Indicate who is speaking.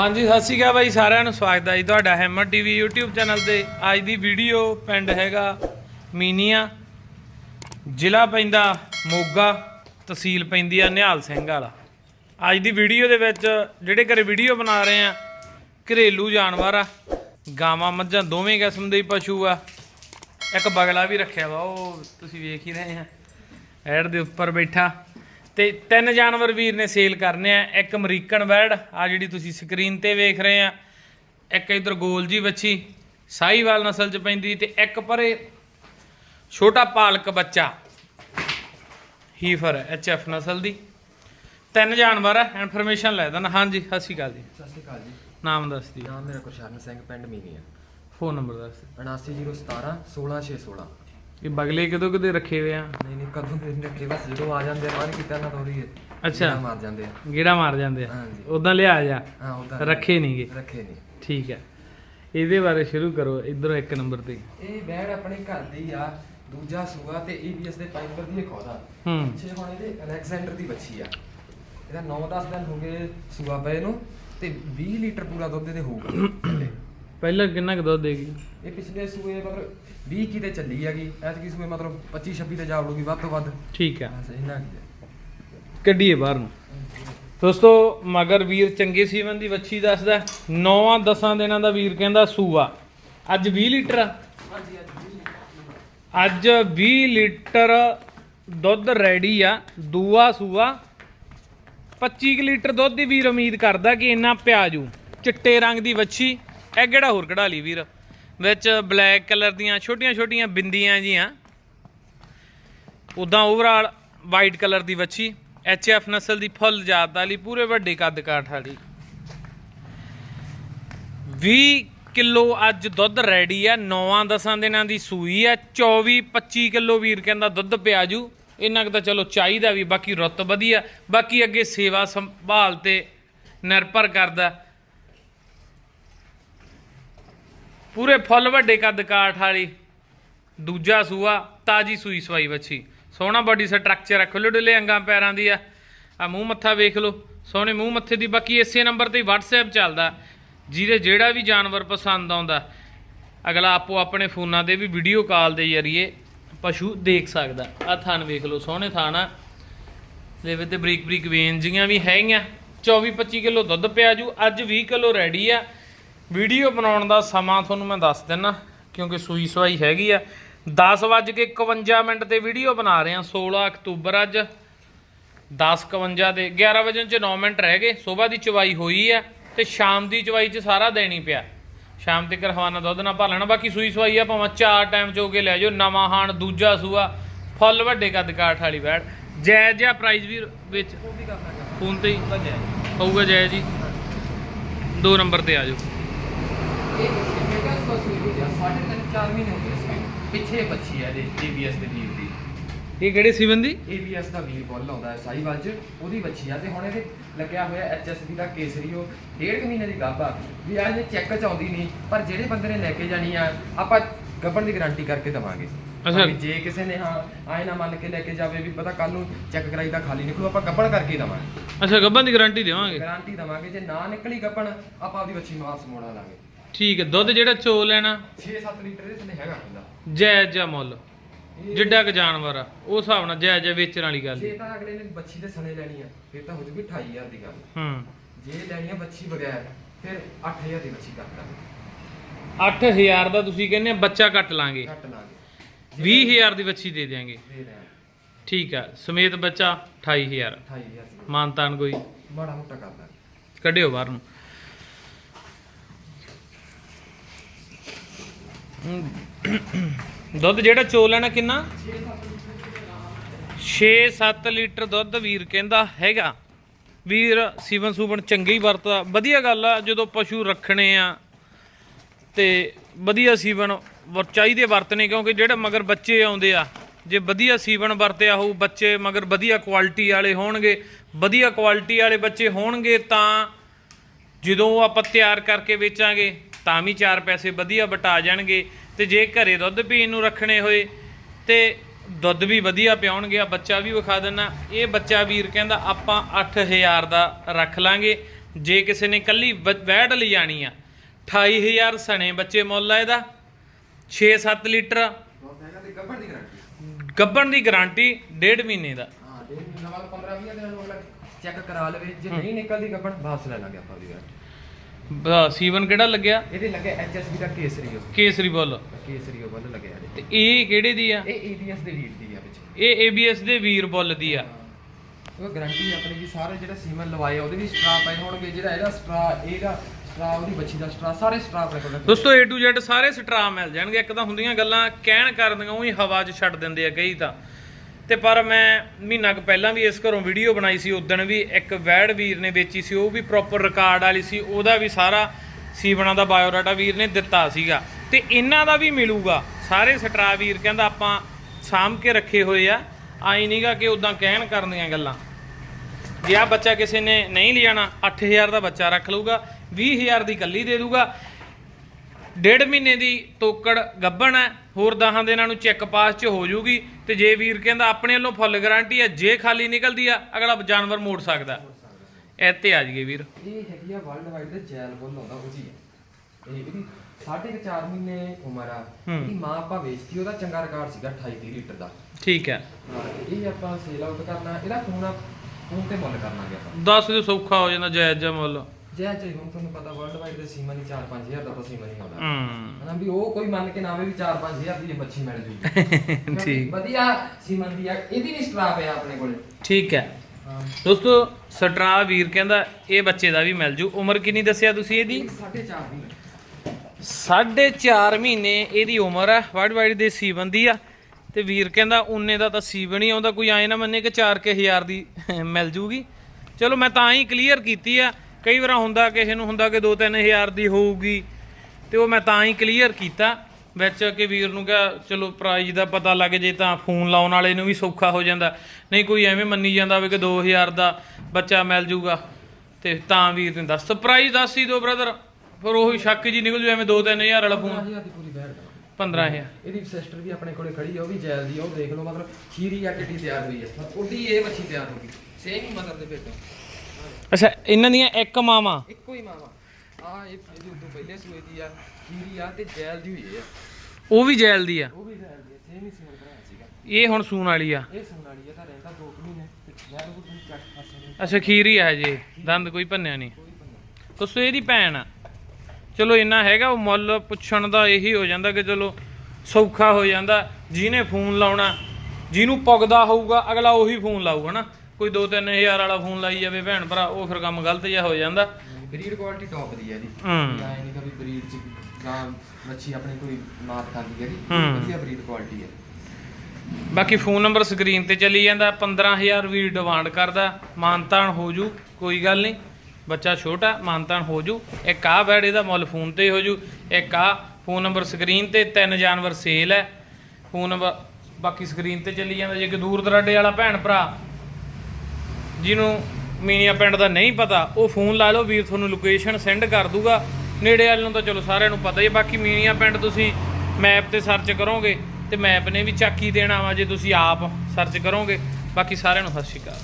Speaker 1: ਹਾਂਜੀ, ਸਤਿ ਸ਼੍ਰੀ ਅਕਾਲ ਬਾਈ, ਸਾਰਿਆਂ ਨੂੰ ਸਵਾਗਤ ਹੈ ਜੀ ਤੁਹਾਡਾ ਹੈਮਰ ਟੀਵੀ YouTube ਚੈਨਲ ਤੇ। ਅੱਜ ਦੀ ਵੀਡੀਓ ਪਿੰਡ ਹੈਗਾ ਮੀਨੀਆ, ਜ਼ਿਲ੍ਹਾ ਪੈਂਦਾ ਮੋਗਾ, ਤਹਿਸੀਲ ਪੈਂਦੀ ਆ ਨਿਹਾਲ ਸਿੰਘ ਵਾਲਾ। ਅੱਜ ਦੀ ਵੀਡੀਓ ਦੇ ਵਿੱਚ ਜਿਹੜੇ ਘਰੇ ਵੀਡੀਓ ਬਣਾ ਰਹੇ ਆ, ਘਰੇਲੂ ਜਾਨਵਰ ਆ, ਗਾਵਾਂ ਮੱਝਾਂ ਦੋਵੇਂ ਕਿਸਮ ਦੇ ਪਸ਼ੂ ਆ। ਇੱਕ ਬਗਲਾ ਵੀ ਰੱਖਿਆ ਵਾ, ਉਹ ਤੁਸੀਂ ਵੇਖ ਹੀ ਰਹੇ ਆ। ਐਡ ਦੇ ਉੱਪਰ ਬੈਠਾ। ਤੇ ਤਿੰਨ ਜਾਨਵਰ ਵੀਰ ਨੇ ਸੇਲ ਕਰਨੇ ਆ ਇੱਕ ਅਮਰੀਕਨ ਬੈਡ ਆ ਜਿਹੜੀ ਤੁਸੀਂ ਸਕਰੀਨ ਤੇ ਵੇਖ ਰਹੇ ਆ ਇੱਕ ਇਧਰ ਗੋਲ ਜੀ ਵੱਛੀ ਸਾਹੀਵਾਲ ਨਸਲ ਚ ਪੈਂਦੀ ਤੇ ਇੱਕ ਪਰੇ ਛੋਟਾ ਪਾਲਕ ਬੱਚਾ ਹੀਫਰ ਐਚ ਐਫ ਨਸਲ ਦੀ। ਤਿੰਨ ਜਾਨਵਰ ਆ ਇਨਫੋਰਮੇਸ਼ਨ ਲੈ ਦੇਣਾ ਹਾਂਜੀ ਸਤਿ ਸ਼੍ਰੀ ਅਕਾਲ ਜੀ।
Speaker 2: ਸਤਿ ਸ਼੍ਰੀ ਅਕਾਲ ਜੀ।
Speaker 1: ਨਾਮ ਦੱਸ ਦਿਓ।
Speaker 2: ਨਾਮ ਮੇਰਾ ਗੁਰਸ਼ਰਨ ਸਿੰਘ ਪਿੰਡ ਮੀਨੀ ਹੈ
Speaker 1: ਫੋਨ ਨੰਬਰ ਦੱਸ
Speaker 2: 79017 16616
Speaker 1: ਇਹ ਬਗਲੇ ਕਿਦੋਂ ਕਿਤੇ ਰੱਖੇ ਹੋਏ ਆ?
Speaker 2: ਨਹੀਂ ਨਹੀਂ ਕਦੋਂ ਦੇ ਰੱਖੇ ਬਸ ਜਦੋਂ ਆ ਜਾਂਦੇ ਆ ਮਨ ਕੀਤਾ ਨਾ ਥੋੜੀ
Speaker 1: ਅੱਛਾ।
Speaker 2: ਮਾਰ ਜਾਂਦੇ ਆ।
Speaker 1: ਗੇੜਾ ਮਾਰ ਜਾਂਦੇ ਆ।
Speaker 2: ਹਾਂਜੀ।
Speaker 1: ਉਦਾਂ ਲਿਆ ਜਾ।
Speaker 2: ਹਾਂ ਉਹਦਾ
Speaker 1: ਰੱਖੇ ਨਹੀਂਗੇ।
Speaker 2: ਰੱਖੇ ਨਹੀਂ।
Speaker 1: ਠੀਕ ਹੈ। ਇਹਦੇ ਬਾਰੇ ਸ਼ੁਰੂ ਕਰੋ ਇਧਰੋਂ ਇੱਕ ਨੰਬਰ ਤੇ।
Speaker 2: ਇਹ ਬੈੜ ਆਪਣੇ ਘਰ ਦੀ ਆ ਦੂਜਾ ਸੂਆ ਤੇ ਈਬੀਐਸ ਦੇ ਪਾਈਪਰ ਦੀ ਇੱਕ
Speaker 1: ਹੂੰ।
Speaker 2: ਪਿੱਛੇ ਹੁਣ ਇਹਦੇ ਅਲੈਗਜ਼ੈਂਡਰ ਦੀ ਬੱਚੀ ਆ। ਇਹਦਾ 9-10 ਦਿਨ ਹੋ ਗਏ ਸੂਆ ਪਏ ਨੂੰ ਤੇ 20 ਲੀਟਰ ਪੂਰਾ ਦੁੱਧ ਇਹਦੇ ਹੋਊਗਾ।
Speaker 1: ਪਹਿਲਾਂ ਕਿੰਨਾ ਕੁ ਦੁੱਧ ਦੇਗੀ
Speaker 2: ਇਹ ਪਿਛਲੇ ਸੂਏ ਮਤਲਬ 20 ਕੀ ਤੇ ਚੱਲੀ ਹੈਗੀ ਐਤਕੀ ਸੂਏ ਮਤਲਬ 25 26 ਤੇ ਜਾ ਵੜੂਗੀ ਵੱਧ ਤੋਂ ਵੱਧ।
Speaker 1: ਠੀਕ ਹੈ।
Speaker 2: ਬਸ ਇੰਨਾ ਕੀ ਹੈ।
Speaker 1: ਕੱਢੀਏ ਬਾਹਰ ਨੂੰ। ਦੋਸਤੋ ਮਗਰ ਵੀਰ ਚੰਗੇ ਸੀਵਨ ਦੀ ਵੱਛੀ ਦੱਸਦਾ ਨੌਵਾਂ ਦਸਾਂ ਦਿਨਾਂ ਦਾ ਵੀਰ ਕਹਿੰਦਾ ਸੂਆ। ਅੱਜ 20 ਲੀਟਰ ਆ? ਅੱਜ 20 ਲੀਟਰ। ਦੁੱਧ ਰੈਡੀ ਆ ਦੂਆ ਸੂਆ। 25 ਕੁ ਲੀਟਰ ਦੁੱਧ ਦੀ ਵੀਰ ਉਮੀਦ ਕਰਦਾ ਕਿ ਇੰਨਾ ਪਿਆਜੂ ਚਿੱਟੇ ਰੰਗ ਦੀ ਵੱਛੀ। ਇਹ ਕਿਹੜਾ ਹੋਰ ਕਢਾ ਲਈ ਵੀਰ? ਵਿੱਚ ਬਲੈਕ ਕਲਰ ਦੀਆਂ ਛੋਟੀਆਂ ਛੋਟੀਆਂ ਬਿੰਦੀਆਂ ਜੀਆਂ। ਉਦਾਂ ਓਵਰਆਲ ਵਾਈਟ ਕਲਰ ਦੀ ਵੱਛੀ ਐਚ ਐਫ ਨਸਲ ਦੀ ਫੁੱਲ ਜਾਤ ਵਾਲੀ, ਪੂਰੇ ਵੱਡੇ ਕੱਦ ਕਾਠ ਵਾਲੀ। 20 ਕਿਲੋ ਅੱਜ ਦੁੱਧ ਰੈਡੀ ਆ 9-10 ਦਿਨਾਂ ਦੀ ਸੂਈ ਆ 24-25 ਕਿਲੋ ਵੀਰ ਕਹਿੰਦਾ ਦੁੱਧ ਪਿਆਜੂ ਇੰਨਾ ਕੁ ਤਾਂ ਚਲੋ ਚਾਹੀਦਾ ਵੀ ਬਾਕੀ ਰੁੱਤ ਵਧੀਆ, ਬਾਕੀ ਅੱਗੇ ਸੇਵਾ ਸੰਭਾਲ ਤੇ ਨਿਰਭਰ ਕਰਦਾ। ਪੂਰੇ ਫੁੱਲ ਵੱਡੇ ਕੱਦ ਕਾਠ ਵਾਲੀ, ਦੂਜਾ ਸੂਆ, ਤਾਜੀ ਸੂਈ ਸਵਾਈ ਵੱਛੀ। ਸੋਹਣਾ ਬਾਡੀ ਸਟਰਕਚਰ ਆ ਖੁੱਲੇ ਡੁੱਲੇ ਅੰਗਾਂ ਪੈਰਾਂ ਦੀ ਆ। ਆ ਮੂੰਹ ਮੱਥਾ ਵੇਖ ਲਓ, ਸੋਹਣੇ ਮੂੰਹ ਮੱਥੇ ਦੀ। ਬਾਕੀ ਇਸੇ ਨੰਬਰ ਤੇ WhatsApp ਚੱਲਦਾ। ਜਿਹਦੇ ਜਿਹੜਾ ਵੀ ਜਾਨਵਰ ਪਸੰਦ ਆਉਂਦਾ, ਅਗਲਾ ਆਪੋ ਆਪਣੇ ਫੋਨਾਂ ਤੇ ਵੀ ਵੀਡੀਓ ਕਾਲ ਦੇ ਜ਼ਰੀਏ ਪਸ਼ੂ ਦੇਖ ਸਕਦਾ। ਆ ਥਣ ਵੇਖ ਲਓ, ਸੋਹਣੇ ਥਣ ਆ। ਲੇਵੇ ਤੇ ਬਰੀਕ ਬਰੀਕ ਵੇਨ ਜੀਆਂ ਵੀ ਹੈਗੀਆਂ। 24 25 ਕਿਲੋ ਦੁੱਧ ਪਿਆ ਜੂ, ਅੱਜ 20 ਕਿਲੋ ਰੈਡੀ ਆ। ਵੀਡੀਓ ਬਣਾਉਣ ਦਾ ਸਮਾਂ ਤੁਹਾਨੂੰ ਮੈਂ ਦੱਸ ਦਿੰਨਾ ਕਿਉਂਕਿ ਸੂਈ ਸਵਾਈ ਹੈਗੀ ਆ। 10 ਵੱਜ ਕੇ 51 ਮਿੰਟ ਤੇ ਵੀਡੀਓ ਬਣਾ ਰਹੇ ਆ 16 ਅਕਤੂਬਰ ਅੱਜ। 10:51 ਦੇ 11 ਵਜੇ ਚ 9 ਮਿੰਟ ਰਹਿ ਗਏ ਸਵੇਰ ਦੀ ਚਵਾਈ ਹੋਈ ਆ ਤੇ ਸ਼ਾਮ ਦੀ ਚਵਾਈ ਚ ਸਾਰਾ ਦੇਣੀ ਪਿਆ। ਸ਼ਾਮ ਤੱਕ ਹਵਾਨਾ ਦੁੱਧ ਨਾ ਭਰ ਲੈਣਾ ਬਾਕੀ ਸੂਈ ਸਵਾਈ ਆ ਭਾਵੇਂ ਚਾਰ ਟਾਈਮ ਚੋ ਕੇ ਲੈ ਜਾਓ ਨਵਾਂ ਹਾਣ ਦੂਜਾ ਸੂਆ ਫੁੱਲ ਵੱਡੇ ਕੱਦ ਕਾਠ ਵਾਲੀ ਬੈੜ ਜੈ ਜਿਹਾ ਪ੍ਰਾਈਸ ਵੀ ਵਿੱਚ ਫੋਨ ਤੇ ਹੀ ਹੋਊਗਾ ਜੈ ਜੀ ਦੋ ਨੰਬਰ ਤੇ ਆ ਜਾਓ।
Speaker 2: ਇਹ ਮੇਗਾ ਬਸ ਹੋਈ ਗਿਆ ਸਾਢੇ ਤਿੰਨ ਚਾਰ ਮਹੀਨੇ ਹੋ ਗਏ ਇਸ ਵਿੱਚ ਪਿੱਛੇ ਬੱਚੀ ਹੈ ਇਹਦੇ ਏਬੀਐਸ ਦੇ ਵੀਰ ਦੀ।
Speaker 1: ਇਹ ਕਿਹੜੇ ਸੀਵਨ ਦੀ?
Speaker 2: ਏਬੀਐਸ ਦਾ ਵੀਰ ਬੋਲ ਆਉਂਦਾ ਹੈ ਸਾਈਵਾਲ ਚ ਉਹਦੀ ਬੱਚੀ ਆ ਤੇ ਹੁਣ ਇਹਦੇ ਲੱਗਿਆ ਹੋਇਆ ਐਚਐਸਬੀ ਦਾ ਕੇਸਰੀ ਉਹ ਡੇਢ ਕੁ ਮਹੀਨੇ ਦੀ ਗੱਭ। ਆ ਵੀ ਆ ਇਹ ਚੈੱਕ ਚ ਆਉਂਦੀ ਨਹੀਂ ਪਰ ਜਿਹੜੇ ਬੰਦੇ ਨੇ ਲੈ ਕੇ ਜਾਣੀ ਆ ਆਪਾਂ ਗੱਭਣ ਦੀ ਗਾਰੰਟੀ ਕਰਕੇ ਦਵਾਂਗੇ।
Speaker 1: ਅੱਛਾ।
Speaker 2: ਵੀ ਜੇ ਕਿਸੇ ਨੇ ਹਾਂ ਆਏ ਨਾ ਮੰਨ ਕੇ ਲੈ ਕੇ ਜਾਵੇ ਵੀ ਪਤਾ ਕੱਲ ਨੂੰ ਚੈੱਕ ਕਰਾਈ ਤਾਂ ਖਾਲੀ ਨਿਕਲੂ ਆਪਾਂ ਗੱਭਣ ਕਰਕੇ ਦਵਾਂਗੇ।
Speaker 1: ਅੱਛਾ ਗੱਬਾਂ ਦੀ ਗਾਰੰਟੀ ਦੇਵਾਂਗੇ?
Speaker 2: ਗਾਰੰਟੀ ਦਵਾਂਗੇ ਜੇ ਨਾ ਨਿਕਲੀ ਗੱਭਣ ਆਪਾਂ ਆਪਦੀ ਬੱਚੀ ਨੂੰ ਵਾਪਸ ਮੋੜਾ ਲਾਂਗੇ।
Speaker 1: ਠੀਕ ਹੈ ਦੁੱਧ ਜਿਹੜਾ ਚੋ ਲੈਣਾ
Speaker 2: 6-7 ਲੀਟਰ ਦੇ ਥੱਲੇ ਹੈਗਾ ਹੁੰਦਾ।
Speaker 1: ਜਾਇਜ਼ ਜਿਹਾ ਮੁੱਲ। ਜਿੱਡਾ ਕੁ ਜਾਨਵਰ ਆ ਉਸ ਹਿਸਾਬ ਨਾਲ ਜਾਇਜ਼ ਜਿਹਾ ਵੇਚਣ ਵਾਲੀ ਗੱਲ
Speaker 2: ਜੇ ਤਾਂ ਅਗਲੇ ਨੇ ਬੱਚੀ ਦੇ ਸਣੇ ਲੈਣੀ ਆ ਫਿਰ ਤਾਂ ਹੋ ਜੂਗੀ 28000 ਦੀ ਗੱਲ।
Speaker 1: ਹੂੰ।
Speaker 2: ਜੇ ਲੈਣੀ ਆ ਬੱਚੀ ਬਗੈਰ ਫਿਰ 8000 ਦੀ ਬੱਚੀ ਕੱਟ ਦਾਂਗੇ
Speaker 1: 8000 ਦਾ ਤੁਸੀਂ ਕਹਿੰਦੇ ਆ ਬੱਚਾ ਕੱਟ ਲਾਂਗੇ।
Speaker 2: ਕੱਟ ਲਾਂਗੇ।
Speaker 1: 20000 ਦੀ ਬੱਚੀ ਦੇ ਦਿਆਂਗੇ।
Speaker 2: ਦੇ
Speaker 1: ਠੀਕ ਆ ਸਮੇਤ ਬੱਚਾ 28000
Speaker 2: 28000 ਦੀ।
Speaker 1: ਮਾਨਤਾਨ ਕੋਈ?
Speaker 2: ਮਾੜਾ ਮੋਟਾ ਕਰ ਦਾਂਗੇ।
Speaker 1: ਕੱਢਿਓ ਬਾਹਰ ਨੂੰ। ਦੁੱਧ ਜਿਹੜਾ ਚੋ ਲੈਣਾ ਕਿੰਨਾ? 6-7 ਲੀਟਰ ਦੁੱਧ ਵੀਰ ਕਹਿੰਦਾ ਹੈਗਾ। ਵੀਰ ਸੀਵਨ ਸੂਬਨ ਚੰਗੇ ਹੀ ਵਰਤਦਾ। ਵਧੀਆ ਗੱਲ ਆ, ਜਦੋਂ ਪਸ਼ੂ ਰੱਖਣੇ ਆ ਤੇ ਵਧੀਆ ਸੀਵਨ ਚਾਹੀਦੇ ਵਰਤਨੇ ਕਿਉਂਕਿ ਜਿਹੜੇ ਮਗਰ ਬੱਚੇ ਆਉਂਦੇ ਆ, ਜੇ ਵਧੀਆ ਸੀਵਨ ਵਰਤਿਆ ਹੋਊ, ਬੱਚੇ ਮਗਰ ਵਧੀਆ ਕੁਆਲਿਟੀ ਵਾਲੇ ਹੋਣਗੇ, ਵਧੀਆ ਕੁਆਲਿਟੀ ਵਾਲੇ ਬੱਚੇ ਹੋਣਗੇ, ਤਾਂ ਜਦੋਂ ਉਹ ਆਪਾਂ ਤਿਆਰ ਕਰਕੇ ਵੇਚਾਂਗੇ ਤਾਂ ਵੀ ਚਾਰ ਪੈਸੇ ਵਧੀਆ ਬਟਾ ਜਾਣਗੇ ਤੇ ਜੇ ਘਰੇ ਦੁੱਧ ਪੀਣ ਨੂੰ ਰੱਖਣੇ ਹੋਏ ਤੇ ਦੁੱਧ ਵੀ ਵਧੀਆ ਪਿਆਉਣਗੇ ਆ ਬੱਚਾ ਵੀ ਵਿਖਾ ਦਿੰਨਾ। ਇਹ ਬੱਚਾ ਵੀਰ ਕਹਿੰਦਾ, ਆਪਾਂ 8000 ਦਾ ਰੱਖ ਲਾਂਗੇ। ਜੇ ਕਿਸੇ ਨੇ ਕੱਲੀ ਵ- ਵੈੜ ਲਈ ਜਾਣੀ ਆ 28000 ਸਣੇ ਬੱਚੇ ਮੁੱਲ ਆ ਇਹਦਾ। 6-7 ਲੀਟਰ।
Speaker 2: ਬਹੁਤ ਦੀ ਗਾਰੰਟੀ
Speaker 1: ਗੱਬਣ ਦੀ। ਗਾਰੰਟੀ ਡੇਢ ਮਹੀਨੇ ਦਾ
Speaker 2: ਹਾਂ ਤੇ ਨਵਾਂ 15 20 ਦਿਨਾਂ ਚੈੱਕ ਕਰਾ ਲਵੇ। ਜੇ ਨਹੀਂ ਨਿਕਲਦੀ ਗੱਬੜ ਵਾਪਸ ਲੈ ਲਾਂਗੇ ਆਪਾਂ ਵੀ
Speaker 1: ਸੀਵਨ ਕਿਹੜਾ ਲੱਗਿਆ?
Speaker 2: ਇਹਦੇ ਲੱਗੇ ਐਚਐਸਬੀ ਦਾ ਕੇਸਰੀ ਉਹ।
Speaker 1: ਕੇਸਰੀ ਬੁੱਲ
Speaker 2: ਕੇਸਰੀ ਉਹ ਲੱਗਿਆ ਇਹਦੇ।
Speaker 1: ਤੇ ਇਹ ਕਿਹੜੇ ਦੀ ਆ?
Speaker 2: ਇਹ ਏਬੀਐਸ ਦੇ ਰੀਡ ਦੀ ਆ ਵਿੱਚ।
Speaker 1: ਇਹ ABS ਦੇ ਵੀਰ ਬੁੱਲ ਦੀ ਆ।
Speaker 2: ਉਹ ਗਾਰੰਟੀ ਆਪਣੀ ਵੀ ਸਾਰੇ ਜਿਹੜਾ ਸੀਮਨ ਲਵਾਏ ਆ, ਉਹਦੇ ਵੀ ਸਟਰਾ ਪਏ ਹੋਣਗੇ ਜਿਹੜਾ ਇਹਦਾ ਸਟਰਾ ਇਹਦਾ ਸਟਰਾ ਉਹਦੀ ਬੱਚੀ ਦਾ ਸਟਰਾ ਸਾਰੇ ਸਟਰਾ ਆਪਣੇ ਕੋਲ
Speaker 1: ਦੋਸਤੋ A to Z ਸਾਰੇ ਸਟਰਾ ਮਿਲ ਜਾਣਗੇ। ਇੱਕ ਤਾਂ ਹੁੰਦੀਆਂ ਗੱਲਾਂ ਕਹਿਣ ਕਰਦੀਆਂ ਉਹੀ ਹਵਾ 'ਚ ਛੱਡ ਦਿੰਦੇ ਆ ਕਈ ਤਾਂ। ਤੇ ਪਰ ਮੈਂ ਮਹੀਨਾ ਕੁ ਪਹਿਲਾਂ ਵੀ ਇਸ ਘਰੋਂ ਵੀਡੀਓ ਬਣਾਈ ਸੀ ਉਦੋਂ ਵੀ ਇੱਕ ਵੈੜ ਵੀਰ ਨੇ ਵੇਚੀ ਸੀ, ਉਹ ਵੀ ਪ੍ਰੋਪਰ ਰਿਕਾਰਡ ਵਾਲੀ ਸੀ, ਉਹਦਾ ਵੀ ਸਾਰਾ ਸੀਵਣਾ ਦਾ ਬਾਇਓਡਾਟਾ ਵੀਰ ਨੇ ਦਿੱਤਾ ਸੀਗਾ। ਤੇ ਇਹਨਾਂ ਦਾ ਵੀ ਮਿਲੂਗਾ। ਸਾਰੇ ਸਟਰਾ ਵੀਰ ਕਹਿੰਦਾ ਆਪਾਂ ਸਾਂਭ ਕੇ ਰੱਖੇ ਹੋਏ ਆ, ਆਈ ਨਹੀਂਗਾ ਕਿ ਉਦਾਂ ਕਹਿਣ ਕਰਨ ਦੀਆਂ ਗੱਲਾਂ। ਜੇ ਆ ਬੱਚਾ ਕਿਸੇ ਨੇ ਨਹੀਂ ਲਿਜਾਣਾ 8000 ਦਾ ਬੱਚਾ ਰੱਖ ਲਊਗਾ 20000 ਦੀ ਕੱਲੀ ਦੇ ਦੂਗਾ ਡੇਢ ਮਹੀਨੇ ਦੀ ਤੋਕੜ ਗੱਬਣ ਹੈ ਹੋਰ 10 ਦਿਨਾਂ ਨੂੰ ਚੈੱਕ ਪਾਸ ਚ ਹੋ ਜੂਗੀ ਤੇ ਜੇ ਵੀਰ ਕਹਿੰਦਾ ਆਪਣੇ ਵੱਲੋਂ ਫੁੱਲ ਗਾਰੰਟੀ ਹੈ ਜੇ ਖਾਲੀ ਨਿਕਲਦੀ ਆ ਅਗਲਾ ਜਾਨਵਰ ਮੋੜ ਸਕਦਾ। ਇੱਥੇ ਆ ਜੀਏ ਵੀਰ।
Speaker 2: ਇਹ ਹੈਗੀ ਆ ਵਰਲਡ ਵਾਈਡ ਦੇ ਜੈਲ ਬੁੱਲ ਹੁੰਦਾ ਉਹ ਜੀ ਇਹ ਇਹਦੀ ਸਾਢੇ ਕੁ ਚਾਰ ਮਹੀਨੇ ਉਮਰ ਆ।
Speaker 1: ਹੂੰ।
Speaker 2: ਇਹਦੀ ਮਾਂ ਆਪਾਂ ਵੇਚਤੀ ਉਹਦਾ ਚੰਗਾ ਰਿਕਾਰਡ ਸੀਗਾ 28 ਲੀਟਰ ਦਾ।
Speaker 1: ਠੀਕ ਹੈ।
Speaker 2: ਇਹ ਆਪਾਂ ਸੇਲ ਆਊਟ ਕਰਨਾ ਇਹਦਾ ਫੋਨ ਆ ਫੋਨ ਤੇ ਮੁੱਲ ਕਰਨਾਗੇ ਆਪਾਂ।
Speaker 1: ਦੱਸ ਦਿਓ ਸੌਖਾ ਹੋ ਜਾਂਦਾ ਜਾਇਜ਼ ਜਿਹਾ ਮੁੱਲ।
Speaker 2: ਜੈ ਜੈ ਹੁਣ ਤੁਹਾਨੂੰ ਪਤਾ ਵਰਲਡ ਵਾਈਡ ਦੇ ਸੀਮਾ ਨਹੀਂ 4-5000 ਦਾ ਤਾਂ ਸੀਮਾ ਨਹੀਂ ਆਉਂਦਾ।
Speaker 1: ਹੂੰ।
Speaker 2: ਹਨਾ ਵੀ ਉਹ ਕੋਈ ਮੰਨ ਕੇ ਨਾ ਆਵੇ ਵੀ 4-5000 ਦੀ ਇਹ ਮੱਛੀ ਮਿਲ ਜੂਗੀ।
Speaker 1: ਠੀਕ।
Speaker 2: ਵਧੀਆ ਸੀਮਨ ਦੀ ਆ ਇਹਦੀ ਵੀ ਸਟਰਾਪ ਆ ਆਪਣੇ ਕੋਲੇ।
Speaker 1: ਠੀਕ ਹੈ। ਦੋਸਤੋ ਸਟਰਾ ਵੀਰ ਕਹਿੰਦਾ ਇਹ ਬੱਚੇ ਦਾ ਵੀ ਮਿਲ ਜੂ। ਉਮਰ ਕਿੰਨੀ ਦੱਸਿਆ ਤੁਸੀਂ ਇਹਦੀ?
Speaker 2: ਇਹ ਸਾਢੇ ਚਾਰ ਮਹੀਨੇ।
Speaker 1: ਸਾਢੇ 4 ਮਹੀਨੇ ਇਹਦੀ ਉਮਰ ਹੈ ਵਰਡ ਵਾਈਡ ਦੇ ਸੀਵਨ ਦੀ ਆ। ਤੇ ਵੀਰ ਕਹਿੰਦਾ ਉਨੇ ਦਾ ਤਾਂ ਸੀਵਨ ਹੀ ਆਉਂਦਾ ਕੋਈ ਐ ਨਾ ਮੰਨੇ ਕਿ 4000 ਦੀ ਮਿਲ ਜੂਗੀ। ਚਲੋ ਮੈਂ ਤਾਂ ਹੀ ਕਲੀਅਰ ਕੀਤੀ ਆ। ਕਈ ਵਾਰ ਹੁੰਦਾ ਕਿਸੇ ਨੂੰ ਹੁੰਦਾ ਕਿ 2-3000 ਦੀ ਹੋਊਗੀ ਤੇ ਉਹ ਮੈਂ ਤਾਂ ਹੀ ਕਲੀਅਰ ਕੀਤਾ ਵਿੱਚ ਕਿ ਵੀਰ ਨੂੰ ਕਿਹਾ ਚਲੋ ਪ੍ਰਾਈਜ਼ ਦਾ ਪਤਾ ਲੱਗ ਜੇ ਤਾਂ ਫੋਨ ਲਾਉਣ ਵਾਲੇ ਨੂੰ ਵੀ ਸੌਖਾ ਹੋ ਜਾਂਦਾ। ਨਹੀਂ ਕੋਈ ਐਵੇਂ ਮੰਨੀ ਜਾਂਦਾ ਹੋਵੇ ਕਿ 2000 ਦਾ ਬੱਚਾ ਮਿਲ ਜੂਗਾ। ਤੇ ਤਾਂ ਵੀਰ ਨੇ ਦੱਸ ਪ੍ਰਾਈਜ਼ ਦੱਸ ਹੀ ਦਿਓ ਬ੍ਰਦਰ ਫਿਰ ਉਹੀ ਸ਼ੱਕ ਜੀ ਨਿਕਲ ਜੂ ਐਵੇਂ 2-3000 ਵਾਲਾ ਫੋਨ।
Speaker 2: 15000 ਦੀ ਪੂਰੀ ਬੈਠ
Speaker 1: 15000
Speaker 2: ਇਹਦੀ ਸਿਸਟਰ ਵੀ ਆਪਣੇ ਕੋਲੇ ਖੜੀ ਆ ਉਹ ਵੀ ਜੈਲ ਦੀ ਆ ਉਹ ਦੇਖ ਲਓ ਮਤਲਬ ਖੀਰੀ ਆ ਕਿੱਡੀ ਤਿਆਰ ਹੋਈ ਆ। ਉਹਦੀ ਇਹ ਮੱਛੀ ਤਿਆਰ ਹੋ ਗਈ। ਸੇਮ ਹੀ ਮਦਰ ਦੇ ਪੇਟੋਂ
Speaker 1: ਅੱਛਾ ਇਹਨਾਂ ਦੀਆਂ ਇੱਕ ਮਾਵਾਂ?
Speaker 2: ਇੱਕੋ ਹੀ ਮਾਵਾ। ਆ ਇਹ ਇਹਦੀ ਉਦੋਂ ਪਹਿਲੇ ਸੂਏ ਦੀ ਆ ਖੀਰੀ ਆ ਤੇ ਜੈਲ ਦੀ ਹੋਈ ਆ।
Speaker 1: ਉਹ ਵੀ ਜੈਲ ਦੀ ਆ?
Speaker 2: ਉਹ ਵੀ ਜੈਲ ਦੀ ਸੇਮ ਹੀ ਸਿਮਲ ਬਣਾਇਆ ਸੀਗਾ।
Speaker 1: ਇਹ ਹੁਣ ਸੂਣ ਵਾਲੀ ਆ?
Speaker 2: ਇਹ ਸੁਣ ਵਾਲੀ ਆ ਤਾਂ ਰਹਿੰਦਾ 2 ਮਹੀਨੇ ਤੇ ਉਹ ਤੁਸੀਂ ਚੱਕ ਫਸ
Speaker 1: ਅੱਛਾ ਖੀਰੀ ਆ ਜੇ ਦੰਦ ਕੋਈ ਭੰਨਿਆ ਨਹੀਂ।
Speaker 2: ਕੋਈ
Speaker 1: ਦੋਸਤੋ ਇਹਦੀ ਭੈਣ ਆ। ਚਲੋ ਇੰਨਾ ਹੈਗਾ ਉਹ ਮੁੱਲ ਪੁੱਛਣ ਦਾ ਇਹੀ ਹੋ ਜਾਂਦਾ ਕਿ ਚਲੋ ਸੌਖਾ ਹੋ ਜਾਂਦਾ। ਜਿਹਨੇ ਫੋਨ ਲਾਉਣਾ ਜਿਹਨੂੰ ਪੁੱਗਦਾ ਹੋਊਗਾ ਅਗਲਾ ਉਹੀ ਫੋਨ ਲਾਊਗਾ ਨਾ। ਕੋਈ 2-3000 ਵਾਲਾ ਫੋਨ ਲਾਈ ਜਾਵੇ ਭੈਣ ਭਰਾ ਉਹ ਫਿਰ ਕੰਮ ਗਲਤ ਜਿਹਾ ਹੋ ਜਾਂਦਾ।
Speaker 2: ਬਰੀਡ ਕੁਆਲਿਟੀ ਟੌਪ ਦੀ ਹੈ ਇਹਦੀ
Speaker 1: ਹੂੰ।
Speaker 2: ਐ ਨਹੀਂ ਕभी ਬਰੀਡ ਚ ਗਾਂ ਮੱਛੀ ਆਪਣੀ ਕੋਈ ਮਾਤ ਖਾਂਦੀ
Speaker 1: ਹੂੰ।
Speaker 2: ਵਧੀਆ ਬਰੀਡ ਕੁਆਲਿਟੀ ਹੈ।
Speaker 1: ਬਾਕੀ ਫੋਨ ਨੰਬਰ ਸਕਰੀਨ ਤੇ ਚੱਲੀ ਜਾਂਦਾ 15000 ਵੀ ਡਿਮਾਂਡ ਕਰਦਾ ਮਾਨਤਾਨ ਹੋ ਜੂ ਕੋਈ ਗੱਲ ਨਹੀਂ। ਬੱਚਾ ਛੋਟਾ ਮਾਨਤਾਨ ਹੋ ਜੂ। ਇੱਕ ਆ ਬੈਡ ਇਹਦਾ ਮੁੱਲ ਫੋਨ ਤੇ ਹੋ ਜੂ। ਇੱਕ ਆ ਫੋਨ ਨੰਬਰ ਸਕਰੀਨ ਤੇ ਤਿੰਨ ਜਾਨਵਰ ਸੇਲ ਹੈ। ਫੋਨ ਨੰਬਰ ਬਾਕੀ ਸਕਰੀਨ ਤੇ ਚੱਲੀ ਜਾਂਦਾ ਜੇ ਕਿ ਦੂਰ ਦਰਾਡੇ ਵਾਲਾ ਭੈਣ ਭਰਾ ਜਿਹਨੂੰ ਮੀਨੀਆ ਪਿੰਡ ਦਾ ਨਹੀਂ ਪਤਾ, ਉਹ ਫੋਨ ਲਾ ਲਓ, ਵੀਰ ਤੁਹਾਨੂੰ ਲੋਕੇਸ਼ਨ ਸੈਂਡ ਕਰ ਦੂਗਾ। ਨੇੜੇ ਵਾਲੇ ਨੂੰ ਤਾਂ ਚਲੋ ਸਾਰਿਆਂ ਨੂੰ ਪਤਾ ਹੀ ਬਾਕੀ ਮੀਨੀਆ ਪਿੰਡ ਤੁਸੀਂ ਮੈਪ ਤੇ ਸਰਚ ਕਰੋਗੇ ਤੇ ਮੈਪ ਨੇ ਵੀ ਚਾਕੀ ਦੇਣਾ ਵਾ, ਜੇ ਤੁਸੀਂ ਆਪ ਸਰਚ ਕਰੋਗੇ। ਬਾਕੀ ਸਾਰਿਆਂ ਨੂੰ ਸਤਿ ਸ਼੍ਰੀ ਅਕਾਲ।